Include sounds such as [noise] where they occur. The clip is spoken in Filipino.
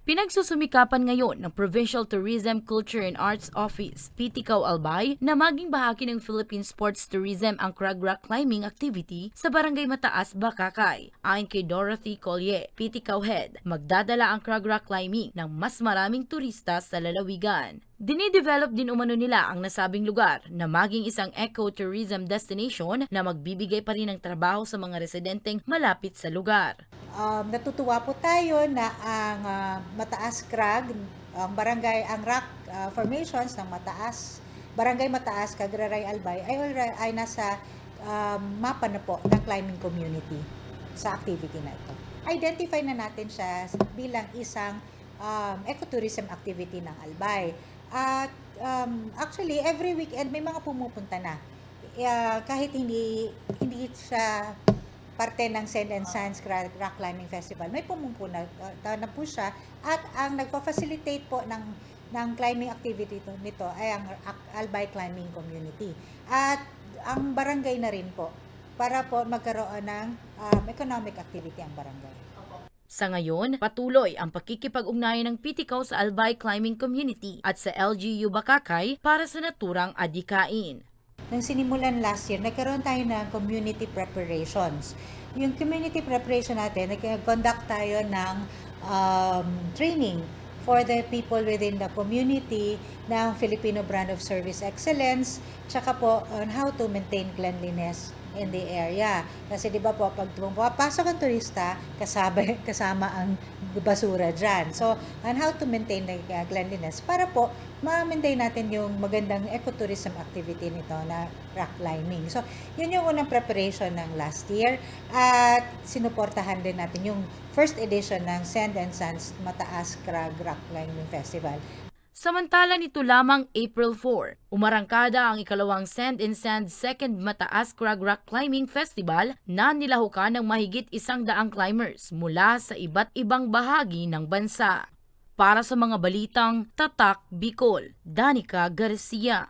Pinagsusumikapan ngayon ng Provincial Tourism, Culture and Arts Office, Pitikaw Albay, na maging bahagi ng Philippine Sports Tourism ang crag rock climbing activity sa Barangay Mataas, Bakakay. Ayon kay Dorothy Collier, Pitikaw Head, magdadala ang crag rock climbing ng mas maraming turista sa lalawigan. Dinidevelop din umano nila ang nasabing lugar na maging isang eco-tourism destination na magbibigay pa rin ng trabaho sa mga residenteng malapit sa lugar. Um, natutuwa po tayo na ang ah, Mataas Crag, ang barangay, ang rock ah, formations ng Mataas, Barangay Mataas, Cagraray Albay ay, ay nasa um, mapa na po ng climbing community sa activity na ito. Identify na natin siya bilang isang um, ecotourism activity ng Albay. At um, actually, every weekend may mga pumupunta na. Uh, kahit hindi hindi siya parte ng Sand and Sands Rock Climbing Festival, may pumupuna uh, na po siya at ang nagpa-facilitate po ng ng climbing activity to, nito ay ang Albay Climbing Community. At ang barangay na rin po para po magkaroon ng um, economic activity ang barangay. Sa ngayon, patuloy ang pakikipag-ugnayan ng Pitikaw sa Albay Climbing Community at sa LGU Bakakay para sa naturang adikain. Nung sinimulan last year, nagkaroon tayo ng community preparations. Yung community preparation natin, nag-conduct tayo ng um, training for the people within the community ng Filipino Brand of Service Excellence, tsaka po on how to maintain cleanliness in the area. Kasi di ba po, pag pumapasok ang turista, kasama, [laughs] kasama ang basura dyan. So, on how to maintain the uh, cleanliness para po ma-maintain natin yung magandang ecotourism activity nito na rock climbing. So, yun yung unang preparation ng last year at sinuportahan din natin yung first edition ng Sand and Sands Mataas Crag Rock Climbing Festival. Samantala nito lamang April 4, umarangkada ang ikalawang Sand and Sand Second Mataas Crag Rock Climbing Festival na nilahukan ng mahigit isang daang climbers mula sa iba't ibang bahagi ng bansa. Para sa mga balitang Tatak Bicol, Danica Garcia.